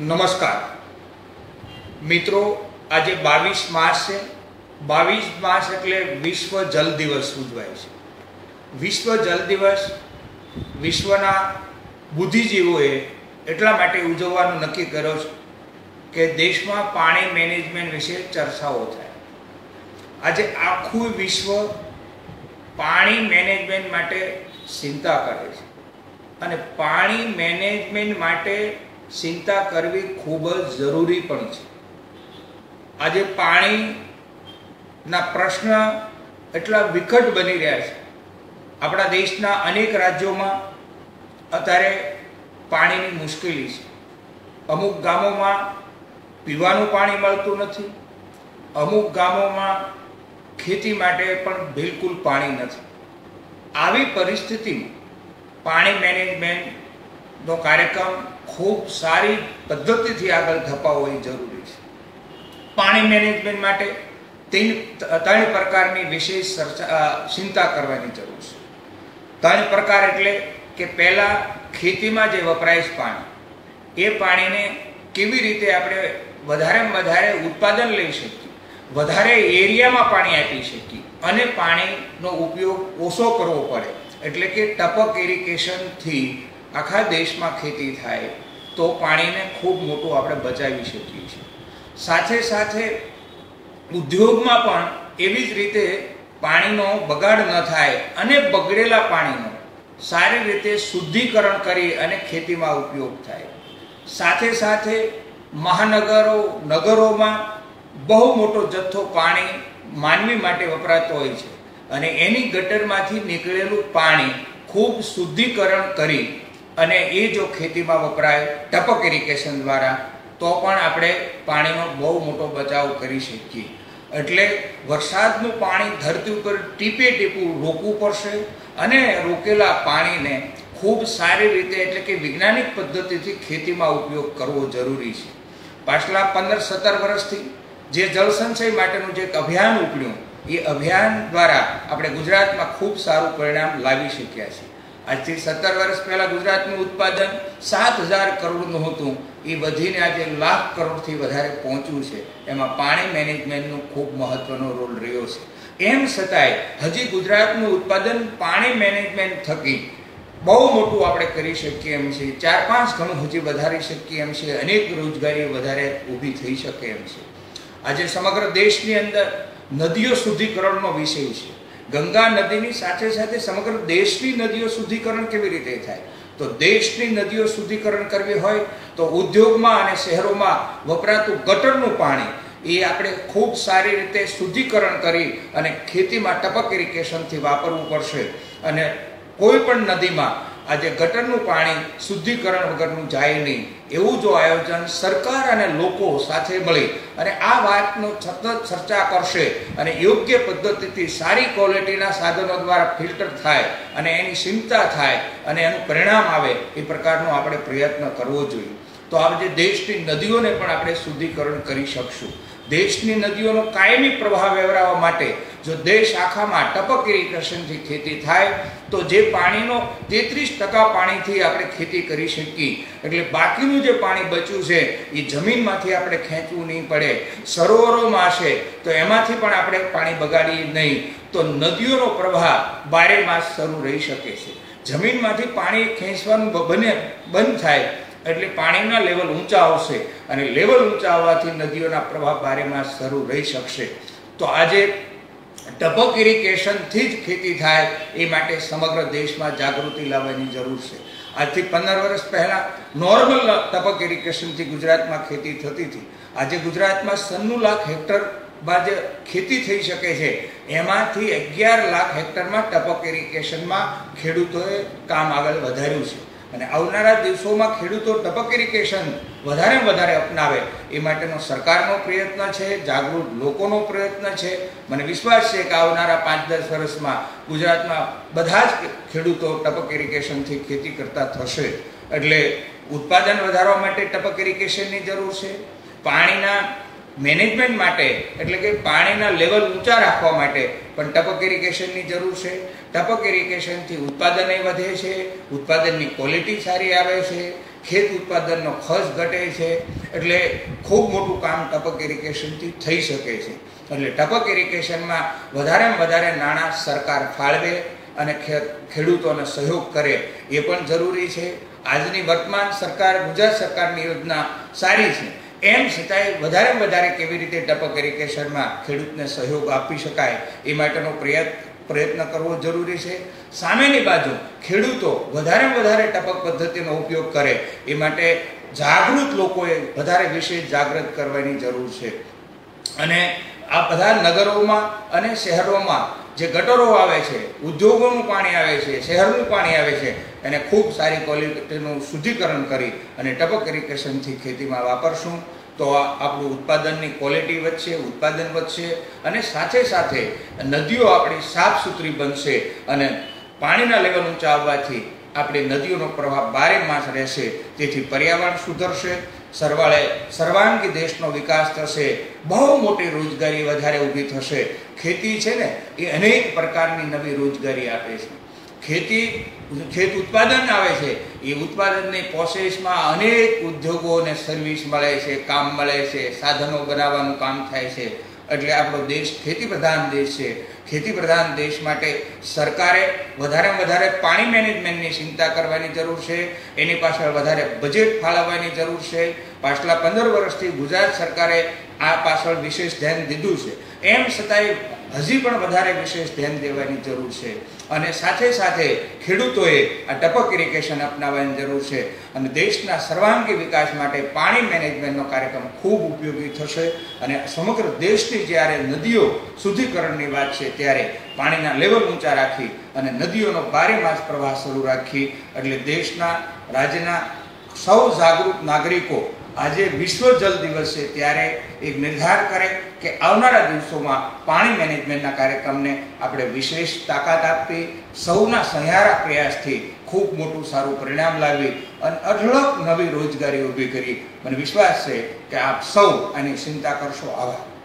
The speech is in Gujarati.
નમસ્કાર. મિત્રો, આજે બાવીસ માર્ચ છે. બાવીસ માર્ચ એટલે વિશ્વ જલ દિવસ ઉજવાય છે. વિશ્વ જલ દિવસ વિશ્વના બુદ્ધિજીવોએ એટલા માટે ઉજવવાનું નક્કી કર્યો છે કે દેશમાં પાણી મેનેજમેન્ટ વિશે ચર્ચાઓ થાય. આજે આખું વિશ્વ પાણી મેનેજમેન્ટ માટે ચિંતા કરે છે. અને પાણી મેનેજમેન્ટ માટે ચિંતા કરવી ખૂબ જ જરૂરી પણ છે. આજે પાણીના પ્રશ્ન એટલા વિકટ બની રહ્યા છે. આપણા દેશના અનેક રાજ્યોમાં અત્યારે પાણીની મુશ્કેલી છે. અમુક ગામોમાં પીવાનું પાણી મળતું નથી. અમુક ગામોમાં ખેતી માટે પણ બિલકુલ પાણી નથી. આવી પરિસ્થિતિમાં પાણી મેનેજમેન્ટનો કાર્યક્રમ ખૂબ સારી પદ્ધતિથી આગળ ધપાવવો એ જરૂરી છે. પાણી મેનેજમેન્ટ માટે ત્રણ પ્રકારની વિશેષ ચિંતા કરવાની જરૂર છે. ત્રણ પ્રકાર એટલે કે પહેલાં ખેતીમાં જે વપરાય છે પાણી, એ પાણીને કેવી રીતે આપણે વધારેમાં વધારે ઉત્પાદન લઈ શકીએ, વધારે એરિયામાં પાણી આપી શકીએ અને પાણીનો ઉપયોગ ઓછો કરવો પડે. એટલે કે ટપક ઇરિગેશનથી આખા દેશમાં ખેતી થાય તો પાણીને ખૂબ મોટું આપણે બચાવી શકીએ છીએ. સાથે સાથે ઉદ્યોગમાં પણ એવી જ રીતે પાણીનો બગાડ ન થાય અને બગડેલા પાણીનો સારી રીતે શુદ્ધિકરણ કરી અને ખેતીમાં ઉપયોગ થાય. સાથે સાથે મહાનગરો, નગરોમાં બહુ મોટો જથ્થો પાણી માનવી માટે વપરાતો હોય છે અને એની ગટરમાંથી નીકળેલું પાણી ખૂબ શુદ્ધિકરણ કરી અને એ જો ખેતીમાં વપરાય ટપક ઇરિગેશન દ્વારા, તો પણ આપણે પાણીનો બહુ મોટો બચાવ કરી શકીએ. એટલે વરસાદનું પાણી ધરતી ઉપર ટીપે ટીપું રોકવું પડશે અને રોકેલા પાણીને ખૂબ સારી રીતે એટલે કે વૈજ્ઞાનિક પદ્ધતિથી ખેતીમાં ઉપયોગ કરવો જરૂરી છે. પાછલા પંદર સત્તર વર્ષથી જે જળસંચય માટેનું જે એક અભિયાન ઉપડ્યું, એ અભિયાન દ્વારા આપણે ગુજરાતમાં ખૂબ સારું પરિણામ લાવી શક્યા છીએ. આજથી સત્તર વર્ષ પહેલાં ગુજરાતનું ઉત્પાદન સાત હજાર કરોડનું હતું. એ વધીને આજે લાખ કરોડથી વધારે પહોંચ્યું છે. એમાં પાણી મેનેજમેન્ટનો ખૂબ મહત્વનો રોલ રહ્યો છે. એમ છતાંય હજી ગુજરાતનું ઉત્પાદન પાણી મેનેજમેન્ટ થકી બહુ મોટું આપણે કરી શકીએ એમ છે. ચાર પાંચ ગણું હજી વધારી શકીએ એમ છે. અનેક રોજગારી વધારે ઊભી થઈ શકે એમ છે. આજે સમગ્ર દેશની અંદર નદીઓ શુદ્ધિકરણનો વિષય છે. ગંગા નદીની સાથે સાથે સમગ્ર દેશની નદીઓ શુદ્ધિકરણ કેવી રીતે થાય? તો દેશની નદીઓ શુદ્ધિકરણ કરવી હોય તો ઉદ્યોગમાં અને શહેરોમાં વપરાતું ગટરનું પાણી એ આપણે ખૂબ સારી રીતે શુદ્ધિકરણ કરી અને ખેતીમાં ટપક ઇરિગેશનથી વાપરવું પડશે. અને કોઈ પણ નદીમાં આજે ગટરનું પાણી શુદ્ધિકરણ વગરનું જાય નહીં. એવું જો આયોજન સરકાર અને લોકો સાથે મળી અને આ વાતનો સતત ચર્ચા કરશે અને યોગ્ય પદ્ધતિથી સારી ક્વોલિટીના સાધનો દ્વારા ફિલ્ટર થાય અને એની ચિંતા થાય અને એનું પરિણામ આવે એ પ્રકારનો આપણે પ્રયત્ન કરવો જોઈએ. તો આ જે દેશની નદીઓને પણ આપણે શુદ્ધિકરણ કરી શકશું. દેશની નદીઓનો કાયમી પ્રવાહ વ્યવરાવવા માટે જો દેશ આખામાં ટપક ઇરિગેશનથી ખેતી થાય, તો જે પાણીનો તેત્રીસ ટકા પાણીથી આપણે ખેતી કરી શકીએ. એટલે બાકીનું જે પાણી બચ્યું છે, એ જમીનમાંથી આપણે ખેંચવું નહીં પડે. સરોવરોમાં છે તો એમાંથી પણ આપણે પાણી બગાડીએ નહીં. તો નદીઓનો પ્રવાહ બારે માસ શરૂ રહી શકે છે. જમીનમાંથી પાણી ખેંચવાનું બને, બંધ થાય. એટલે પાણીના લેવલ ઊંચા આવશે અને લેવલ ઊંચા આવવાથી નદીઓના પ્રવાહ બારે માસ શરૂ રહી શકશે. તો આજે ટપક ઇરિગેશનથી જ ખેતી થાય એ માટે સમગ્ર દેશમાં જાગૃતિ લાવવાની જરૂર છે. આજથી પંદર વર્ષ પહેલાં નોર્મલ ટપક ઇરિગેશનથી ગુજરાતમાં ખેતી થતી હતી. આજે ગુજરાતમાં સન્નું લાખ હેક્ટરમાં જે ખેતી થઈ શકે છે. એમાંથી અગિયાર લાખ હેક્ટરમાં ટપક ઇરિગેશનમાં ખેડૂતોએ કામ આગળ વધાર્યું છે. અને આવનારા દિવસોમાં ખેડૂતો ટપક ઇરિગેશન વધારે વધારે અપનાવે, એ માટેનો સરકારનો પ્રયત્ન છે, જાગૃત લોકોનો પ્રયત્ન છે. મને વિશ્વાસ છે કે આવનારા પાંચ દસ વર્ષમાં ગુજરાતમાં બધા જ ખેડૂતો ટપક ઇરિગેશનથી ખેતી કરતા થશે. એટલે ઉત્પાદન વધારવા માટે ટપક ઇરિગેશનની જરૂર છે. પાણીના મેનેજમેન્ટ માટે, એટલે કે પાણીના લેવલ ઊંચા રાખવા માટે પણ ટપક ઇરિગેશનની જરૂર છે. ટપક ઇરિગેશનથી ઉત્પાદન વધે છે, ઉત્પાદનની ક્વોલિટી સારી આવે છે, ખેત ઉત્પાદનનો ખર્ચ ઘટે છે, એટલે ખૂબ મોટું કામ ટપક ઇરિગેશનથી થઈ શકે છે. એટલે ટપક ઇરિગેશનમાં વધારેમાં વધારે નાણાં સરકાર ફાળવે અને ખેડૂતોને સહયોગ કરે એ પણ જરૂરી છે. આજની વર્તમાન સરકાર ગુજરાત સરકારની યોજના સારી છે. એમ છતાંય વધારે વધારે કેવી રીતે ટપક ઇરિગેશનમાં ખેડૂતને સહયોગ આપી શકાય એ માટેનો પ્રયત્ન પ્રયત્ન કરવો જરૂરી છે. સામેની બાજુ ખેડૂતો વધારે વધારે ટપક પદ્ધતિનો ઉપયોગ કરે એ માટે જાગૃત લોકોએ વધારે વિશેષ જાગૃત કરવાની જરૂર છે. અને આ બધા નગરોમાં અને શહેરોમાં જે ગટરો આવે છે, ઉદ્યોગોનું પાણી આવે છે, શહેરનું પાણી આવે છે, એને ખૂબ સારી ક્વોલિટીનું શુદ્ધિકરણ કરી અને ટપક ઇરિગેશનથી ખેતીમાં વાપરશું, તો આપણું ઉત્પાદનની ક્વોલિટી વધશે, ઉત્પાદન વધશે અને સાથે સાથે નદીઓ આપણી સાફ સુથરી બનશે અને પાણીના લેવલ ઊંચા આવવાથી આપણી નદીઓનો પ્રવાહ બારે માસ રહેશે, તેથી પર્યાવરણ સુધરશે, સરવાળે સર્વાંગી દેશનો વિકાસ થશે, બહુ મોટી રોજગારી વધારે ઊભી થશે. ખેતી છે ને, એ અનેક પ્રકારની નવી રોજગારી આપે છે. ખેતી, ખેત ઉત્પાદન આવે છે, એ ઉત્પાદનની પ્રોસેસમાં અનેક ઉદ્યોગો અને સર્વિસ મળે છે, કામ મળે છે, સાધનો બનાવવાનું કામ થાય છે. એટલે આપણો દેશ ખેતી પ્રધાન દેશ છે. ખેતી પ્રધાન દેશ માટે સરકારે વધારે વધારે પાણી મેનેજમેન્ટની ચિંતા કરવાની જરૂર છે. એની પાછળ વધારે બજેટ ફાળવવાની જરૂર છે. પાછલા પંદર વર્ષથી ગુજરાત સરકારે આ પાછળ વિશેષ ધ્યાન દીધું છે. એમ છતાંય હજી પણ વધારે વિશેષ ધ્યાન દેવાની જરૂર છે. અને સાથે સાથે ખેડૂતોએ આ ટપક ઇરિગેશન અપનાવવાની જરૂર છે. અને દેશના સર્વાંગી વિકાસ માટે પાણી મેનેજમેન્ટનો કાર્યક્રમ ખૂબ ઉપયોગી થશે. અને સમગ્ર દેશની જ્યારે નદીઓ શુદ્ધિકરણની વાત છે, ત્યારે પાણીના લેવલ ઊંચા રાખી અને નદીઓનો બારે માસ પ્રવાહ શરૂ રાખી, એટલે દેશના રાજ્યના સૌ જાગૃત નાગરિકો આજે વિશ્વ જલ દિવસ છે ત્યારે એક નિર્ધાર કરે કે આવનારા દિવસોમાં પાણી મેનેજમેન્ટના કાર્યક્રમને આપણે વિશેષ તાકાત આપવી, સૌના સહિયારા પ્રયાસથી ખૂબ મોટું સારું પરિણામ લાવી અને અઢળક નવી રોજગારી ઊભી કરી. મને વિશ્વાસ છે કે આપ સૌ આની ચિંતા કરશો. આભાર.